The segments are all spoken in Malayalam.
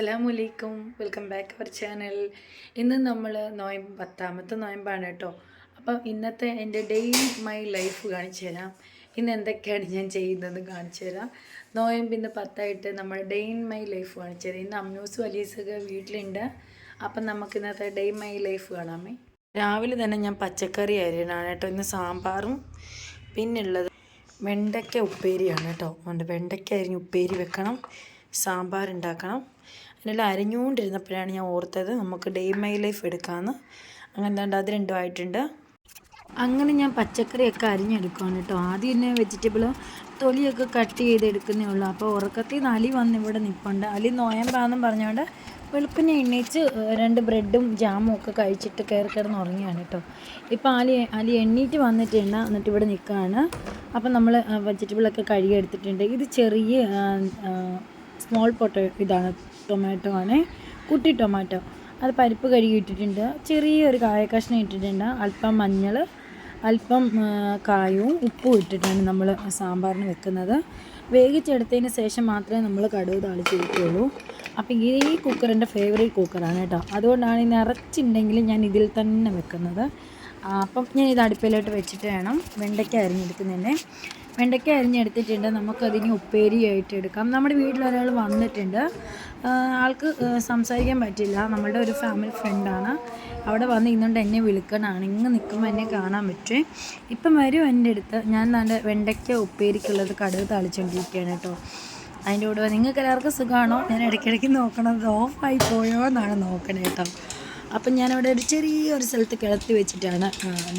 അസ്സലാമലൈക്കും വെൽക്കം ബാക്ക് അവർ ചാനൽ ഇന്ന് നമ്മൾ നോയമ്പ് പത്താമത്തെ നോയമ്പാണ് കേട്ടോ. അപ്പം ഇന്നത്തെ എന്റെ ഡെയിലി മൈ ലൈഫ് കാണിച്ചു തരാം. ഇന്ന് എന്തൊക്കെയാണ് ഞാൻ ചെയ്യുന്നത് കാണിച്ചു തരാം. നോയമ്പ് ഇന്ന് പത്തായിട്ട് നമ്മൾ ഡേ ഇൻ മൈ ലൈഫ് കാണിച്ചു തരാം. ഇന്ന് അമ്യൂസ് വലീസൊക്കെ വീട്ടിലുണ്ട്. അപ്പം നമുക്ക് ഇന്നത്തെ ഡേ മൈ ലൈഫ് കാണാമേ. രാവിലെ തന്നെ ഞാൻ പച്ചക്കറി അരിയണാണ് കേട്ടോ. ഇന്ന് സാമ്പാറും പിന്നുള്ളത് വെണ്ടയ്ക്ക ഉപ്പേരിയാണ് കേട്ടോ. അതുകൊണ്ട് വെണ്ടയ്ക്ക അരിഞ്ഞ് ഉപ്പേരി വെക്കണം. സാമ്പാർ ഉണ്ടാക്കണം. അതിനെല്ലാം അരഞ്ഞുകൊണ്ടിരുന്നപ്പോഴാണ് ഞാൻ ഓർത്തത് നമുക്ക് ഡേ മൈ ലൈഫ് എടുക്കാമെന്ന് അങ്ങനെ എന്താണ്ട് അത് രണ്ടും ആയിട്ടുണ്ട്. അങ്ങനെ ഞാൻ പച്ചക്കറിയൊക്കെ അരിഞ്ഞെടുക്കുകയാണ് കേട്ടോ. ആദ്യം തന്നെ വെജിറ്റബിൾ തൊലിയൊക്കെ കട്ട് ചെയ്തെടുക്കുന്നേ ഉള്ളൂ. അപ്പോൾ ഉറക്കത്തിൽ നിന്ന് അലി വന്ന് ഇവിടെ നിൽപ്പുണ്ട് അലി നോയമ്പാന്നും പറഞ്ഞുകൊണ്ട് വെളുപ്പിനെ എണ്ണീച്ച് രണ്ട് ബ്രെഡും ജാമും ഒക്കെ കഴിച്ചിട്ട് കയറി കിടന്ന് ഉറങ്ങിയാണ് കേട്ടോ. ഇപ്പോൾ അലി അലി എണ്ണീറ്റ് വന്നിട്ടുണ്ട് എന്നിട്ട് ഇവിടെ നിൽക്കുകയാണ്. അപ്പം നമ്മൾ വെജിറ്റബിളൊക്കെ കഴുകി എടുത്തിട്ടുണ്ട്. ഇത് ചെറിയ സ്മോൾ പൊട്ടോ ഇതാണ് ടൊമാറ്റോ ആണ്. കുട്ടി ടൊമാറ്റോ അത് പരിപ്പ് കഴുകി ഇട്ടിട്ടുണ്ട്. ചെറിയൊരു കായ കഷ്ണം ഇട്ടിട്ടുണ്ട്. അല്പം മഞ്ഞൾ അല്പം കായവും ഉപ്പും ഇട്ടിട്ടാണ് നമ്മൾ സാമ്പാറിന് വെക്കുന്നത്. വേവിച്ചെടുത്തതിന് ശേഷം മാത്രമേ നമ്മൾ കടുവ് താളിച്ച് വെക്കുകയുള്ളൂ അപ്പോൾ ഈ കുക്കറിന്റെ ഫേവറേറ്റ് കുക്കറാണ് കേട്ടോ. അതുകൊണ്ടാണ് നിറച്ചുണ്ടെങ്കിൽ ഞാൻ ഇതിൽ തന്നെ വെക്കുന്നത്. അപ്പം ഞാൻ ഇത് അടുപ്പിലോട്ട് വെച്ചിട്ട് വേണം. വെണ്ടയ്ക്ക അരിഞ്ഞെടുക്കുന്നതിന്റെ വെണ്ടയ്ക്ക അരിഞ്ഞെടുത്തിട്ടുണ്ട്. നമുക്കതിന് ഉപ്പേരിയായിട്ട് എടുക്കാം. നമ്മുടെ വീട്ടിൽ ഒരാൾ വന്നിട്ടുണ്ട്. ആൾക്ക് സംസാരിക്കാൻ പറ്റില്ല. നമ്മളുടെ ഒരു ഫാമിലി ഫ്രണ്ടാണ് അവിടെ വന്ന് ഇന്നുകൊണ്ട് എന്നെ വിളിക്കണാണ്. ഇങ്ങ് നിൽക്കുമ്പോൾ എന്നെ കാണാൻ പറ്റുമേ ഇപ്പം വരും എന്റെ അടുത്ത്. ഞാൻ നല്ല വെണ്ടയ്ക്ക ഉപ്പേരിക്കുള്ളത് കടുക് തളിച്ചുകൊണ്ടിരിക്കുകയാണ് കേട്ടോ. അതിന്റെ കൂടെ നിങ്ങൾക്ക് എല്ലാവർക്കും സുഖമാണോ ഞാൻ ഇടയ്ക്കിടയ്ക്ക് നോക്കണത് ഓഫായി പോയോ എന്നാണ് നോക്കണേ കേട്ടോ. അപ്പം ഞാനവിടെ ഒരു ചെറിയൊരു സ്ഥലത്ത് കിളത്തി വെച്ചിട്ടാണ്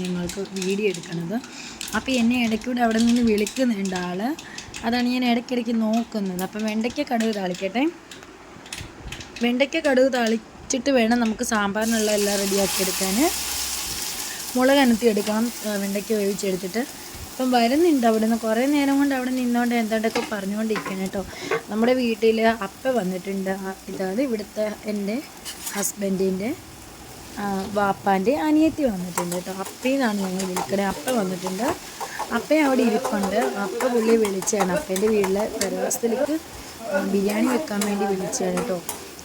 നിങ്ങൾക്ക് വീഡിയോ എടുക്കുന്നത് അപ്പോൾ എന്നെ ഇടയ്ക്കൂടെ അവിടെ നിന്ന് വിളിക്കുന്നുണ്ട് ആൾ അതാണ് ഞാൻ ഇടയ്ക്കിടയ്ക്ക് നോക്കുന്നത്. അപ്പം വെണ്ടയ്ക്ക കടുക് താളിക്കട്ടെ. വെണ്ടയ്ക്ക കടുക് താളിച്ചിട്ട് വേണം നമുക്ക് സാമ്പാറിനുള്ള എല്ലാം റെഡിയാക്കി എടുക്കാൻ മുളക് അനത്തി എടുക്കണം വെണ്ടയ്ക്ക വേവിച്ചെടുത്തിട്ട്. അപ്പം വരുന്നുണ്ട് അവിടെ നിന്ന് കുറേ നേരം കൊണ്ട് അവിടെ നിന്നുകൊണ്ട് എന്താണ്ടൊക്കെ പറഞ്ഞുകൊണ്ടിരിക്കണം കേട്ടോ. നമ്മുടെ വീട്ടിൽ അപ്പ വന്നിട്ടുണ്ട്. ഇതാണ് ഇവിടുത്തെ എന്റെ ഹസ്ബൻഡിന്റെ വാപ്പാന്റെ അനിയത്തി വന്നിട്ടുണ്ട് കേട്ടോ. അപ്പയെന്നാണ് ഞങ്ങൾ വിളിക്കണേ. അപ്പ വന്നിട്ടുണ്ട്. അപ്പ അവിടെ ഇരിപ്പുണ്ട്. അപ്പ പുള്ളിയെ വിളിച്ചാണ്. അപ്പേന്റെ വീട്ടിലെ പെരവാസത്തിലേക്ക് ബിരിയാണി വെക്കാൻ വേണ്ടി വിളിച്ചാണ് കേട്ടോ.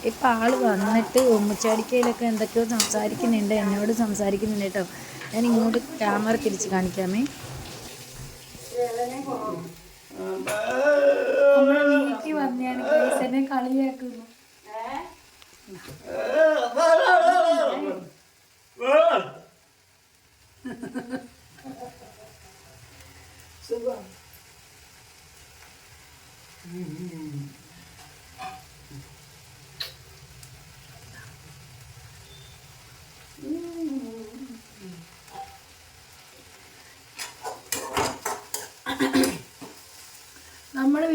ഇപ്പം ആൾ വന്നിട്ട് ഉമ്മച്ചാടിക്കയിലൊക്കെ എന്തൊക്കെയോ സംസാരിക്കുന്നുണ്ട് എന്നോട് സംസാരിക്കുന്നുണ്ട് കേട്ടോ. ഞാൻ ഇങ്ങോട്ട് ക്യാമറ തിരിച്ച് കാണിക്കാമേ. വീട്ടിൽ വന്നെയാണ് എന്നെ കളിയാക്കുന്നു. നമ്മുടെ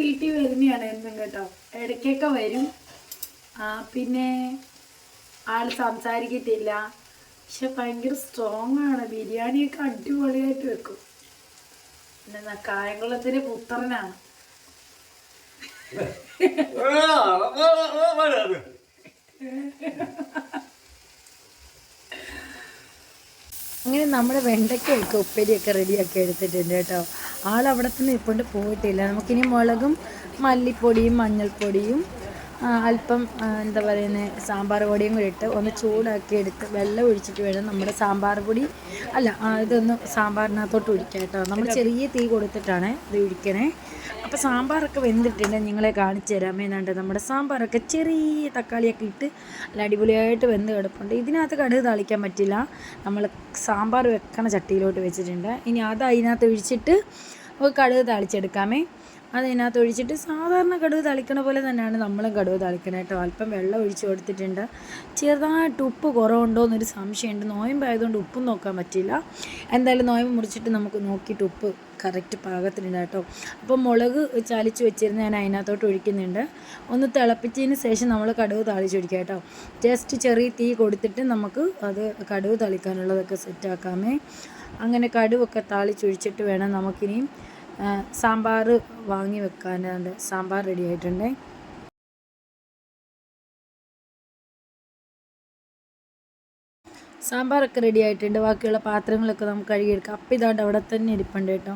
വീട്ടിൽ വരുന്നതാണ് എന്നും കേട്ടോ. ഇടയ്ക്കൊക്കെ വരും. പിന്നെ ആൾ സംസാരിക്കത്തില്ല. പക്ഷെ ഭയങ്കര സ്ട്രോങ് ആണ്. ബിരിയാണിയൊക്കെ അടിപൊളിയായിട്ട് വെക്കും. പിന്നെ കായംകുളത്തിന്റെ പുത്രനാണ്. അങ്ങനെ നമ്മുടെ വെണ്ടയ്ക്കൊക്കെ ഉപ്പേരിയൊക്കെ റെഡിയാക്കി എടുത്തിട്ടുണ്ട് കേട്ടോ. ആൾ അവിടെ തന്നെ ഇപ്പോണ്ട് പോയിട്ടില്ല. നമുക്കിനി മുളകും മല്ലിപ്പൊടിയും മഞ്ഞൾപ്പൊടിയും അല്പം എന്താ പറയുന്നത് സാമ്പാർ പൊടിയും കൂടി ഇട്ട് ഒന്ന് ചൂടാക്കി എടുത്ത് വെള്ളം ഒഴിച്ചിട്ട് വേണം നമ്മുടെ സാമ്പാർ പൊടി. അല്ല ഇതൊന്ന് സാമ്പാറിനകത്തോട്ട് ഒഴിക്കാം കേട്ടോ. നമ്മൾ ചെറിയ തീ കൊടുത്തിട്ടാണ് ഇത് ഒഴിക്കണേ. അപ്പോൾ സാമ്പാറൊക്കെ വെന്തിട്ടുണ്ട്. നിങ്ങളെ കാണിച്ചു തരാമേ എന്നാണ്ട് നമ്മുടെ സാമ്പാറൊക്കെ ചെറിയ തക്കാളിയൊക്കെ ഇട്ട് നല്ല അടിപൊളിയായിട്ട് വെന്ത് കിടപ്പുണ്ട്. ഇതിനകത്ത് കടുക് താളിക്കാൻ പറ്റില്ല. നമ്മൾ സാമ്പാർ വെക്കണ ചട്ടിയിലോട്ട് വെച്ചിട്ടുണ്ട്. ഇനി അത് അതിനകത്ത് ഒഴിച്ചിട്ട് നമുക്ക് കടുക് താളിച്ചെടുക്കാമേ. അതിനകത്ത് ഒഴിച്ചിട്ട് സാധാരണ കടുക് തളിക്കണ പോലെ തന്നെയാണ് നമ്മളും കടുക് തളിക്കണേട്ടോ അല്പം വെള്ളം ഒഴിച്ച് കൊടുത്തിട്ടുണ്ട്. ചെറുതായിട്ട് ഉപ്പ് കുറവുണ്ടോ എന്നൊരു സംശയമുണ്ട്. നോയമ്പായതുകൊണ്ട് ഉപ്പും നോക്കാൻ പറ്റില്ല എന്തായാലും നോയമ്പ് മുറിച്ചിട്ട് നമുക്ക് നോക്കിയിട്ട് ഉപ്പ് കറക്റ്റ് പാകത്തിനുണ്ട് കേട്ടോ. അപ്പോൾ മുളക് ചാലിച്ച് വെച്ചിരുന്ന ഞാൻ അതിനകത്തോട്ട് ഒഴിക്കുന്നുണ്ട്. ഒന്ന് തിളപ്പിച്ചതിന് ശേഷം നമ്മൾ കടുക് താളിച്ചൊഴിക്കുക കേട്ടോ. ജസ്റ്റ് ചെറിയ തീ കൊടുത്തിട്ട് നമുക്ക് അത് കടുക് തളിക്കാനുള്ളതൊക്കെ സെറ്റാക്കാമേ അങ്ങനെ കടുവൊക്കെ താളിച്ചൊഴിച്ചിട്ട് വേണം നമുക്കിനിയും സാമ്പാർ വാങ്ങി വെക്കാനാണ് സാമ്പാർ റെഡി ആയിട്ടുണ്ടേ. സാമ്പാറൊക്കെ റെഡി ആയിട്ടുണ്ട്. ബാക്കിയുള്ള പാത്രങ്ങളൊക്കെ നമുക്ക് കഴുകിയെടുക്കാം. അപ്പം ഇതാണ്ട് അവിടെ തന്നെ ഇരിപ്പുണ്ട് കേട്ടോ.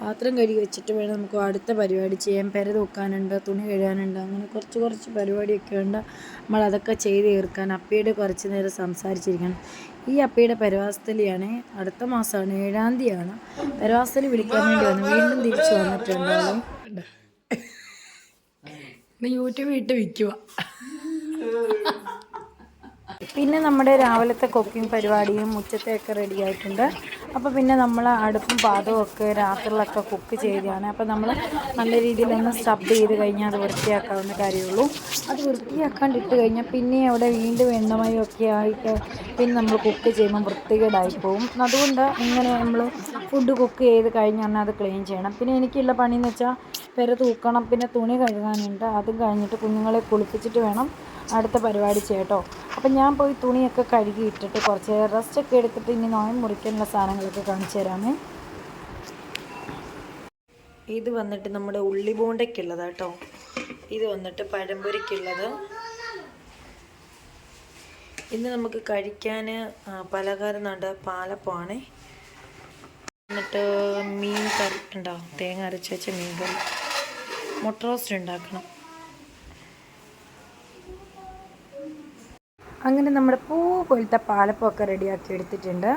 പാത്രം കഴുകി വെച്ചിട്ട് വേണം നമുക്ക് അടുത്ത പരിപാടി ചെയ്യാം പെര തൂക്കാനുണ്ട് തുണി കഴുകാനുണ്ട് അങ്ങനെ കുറച്ച് കുറച്ച് പരിപാടിയൊക്കെ ഉണ്ട്. നമ്മൾ അതൊക്കെ ചെയ്ത് തീർക്കാൻ. അപ്പയുടെ കുറച്ച് നേരം സംസാരിച്ചിരിക്കണം. ഈ അപ്പയുടെ പരവാസ്ഥലിയാണ് അടുത്ത മാസമാണ് ഏഴാം തീയതിയാണ്. പരവാസ്ഥലി വിളിക്കാൻ വേണ്ടി വന്നു. വീണ്ടും തിരിച്ചു വന്നിട്ടുണ്ടാവും. യൂട്യൂബ് ഇട്ട് വിൽക്കുക പിന്നെ നമ്മുടെ രാവിലത്തെ കുക്കിംഗ് പരിപാടിയും ഉച്ചത്തെയൊക്കെ റെഡി ആയിട്ടുണ്ട്. അപ്പോൾ പിന്നെ നമ്മൾ അടുപ്പും പാദവും ഒക്കെ രാത്രിയിലൊക്കെ കുക്ക് ചെയ്തതാണ് അപ്പോൾ നമ്മൾ നല്ല രീതിയിൽ ഒന്ന് സ്റ്റബ് ചെയ്ത് കഴിഞ്ഞാൽ അത് വൃത്തിയാക്കാവുന്ന കാര്യമുള്ളൂ. അത് വൃത്തിയാക്കാണ്ടിട്ട് കഴിഞ്ഞാൽ പിന്നെ അവിടെ വീണ്ടും എണ്ണമയൊക്കെ ആയിട്ട് പിന്നെ നമ്മൾ കുക്ക് ചെയ്യുമ്പോൾ വൃത്തികേടായി പോകും അതുകൊണ്ട് ഇങ്ങനെ നമ്മൾ ഫുഡ് കുക്ക് ചെയ്ത് കഴിഞ്ഞാൽ അത് ക്ലീൻ ചെയ്യണം. പിന്നെ എനിക്കുള്ള പണിയെന്ന് വെച്ചാൽ പെര തൂക്കണം പിന്നെ തുണി കഴുകാനുണ്ട്. അതും കഴിഞ്ഞിട്ട് കുഞ്ഞുങ്ങളെ കുളിപ്പിച്ചിട്ട് വേണം അടുത്ത പരിപാടി ചെയ്യട്ടോ. അപ്പം ഞാൻ പോയി തുണിയൊക്കെ കഴുകി ഇട്ടിട്ട് കുറച്ച് റെസ്റ്റ് ഒക്കെ എടുത്തിട്ട് ഇനി നോയം മുറിക്കാനുള്ള സാധനങ്ങളൊക്കെ കാണിച്ചു തരാമേ. ഇത് വന്നിട്ട് നമ്മുടെ ഉള്ളി ബോണ്ടയ്ക്കുള്ളത് കേട്ടോ ഇത് വന്നിട്ട് പഴംപൊരിക്കുള്ളത്. ഇന്ന് നമുക്ക് കഴിക്കാൻ പലഹാരം നട പാലപ്പമാണേ. എന്നിട്ട് മീൻ കറി ഉണ്ടാവും തേങ്ങ അരച്ച് വെച്ച മീൻ കറി. മുട്ട റോസ്റ്റ് ഉണ്ടാക്കണം. അങ്ങനെ നമ്മുടെ പൂ പോലത്തെ പാലപ്പമൊക്കെ റെഡിയാക്കി എടുത്തിട്ടുണ്ട്.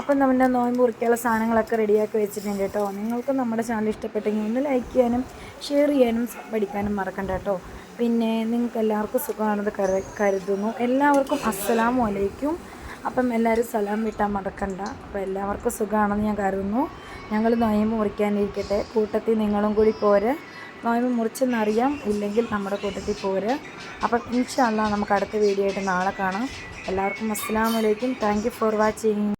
അപ്പം നമ്മുടെ നോയമ്പ് കുറിക്കാനുള്ള സാധനങ്ങളൊക്കെ റെഡിയാക്കി വെച്ചിട്ടുണ്ട് കേട്ടോ. നിങ്ങൾക്ക് നമ്മുടെ ചാനൽ ഇഷ്ടപ്പെട്ടെങ്കിൽ ഒന്ന് ലൈക്ക് ചെയ്യാനും ഷെയർ ചെയ്യാനും പഠിക്കാനും മറക്കണ്ട കേട്ടോ. പിന്നെ നിങ്ങൾക്ക് എല്ലാവർക്കും സുഖമാണെന്ന് കരുതുന്നു. എല്ലാവർക്കും അസ്സലാമു അലൈക്കും. അപ്പം എല്ലാവരും സലാം വിട്ടാൽ മറക്കണ്ട. അപ്പോൾ എല്ലാവർക്കും സുഖമാണെന്ന് ഞാൻ കരുതുന്നു. ഞങ്ങൾ നോയമ്പ് മുറിക്കാനിരിക്കട്ടെ. കൂട്ടത്തിൽ നിങ്ങളും കൂടി പോര്. നോയമ്പ് മുറിച്ചെന്നറിയാം. ഇല്ലെങ്കിൽ നമ്മുടെ കൂട്ടത്തിൽ പോര്. അപ്പം ഇൻഷാല്ല നമുക്ക് അടുത്ത വീഡിയോ ആയിട്ട് നാളെ കാണാം. എല്ലാവർക്കും അസ്സാം വലൈക്കും താങ്ക് ഫോർ വാച്ചിങ്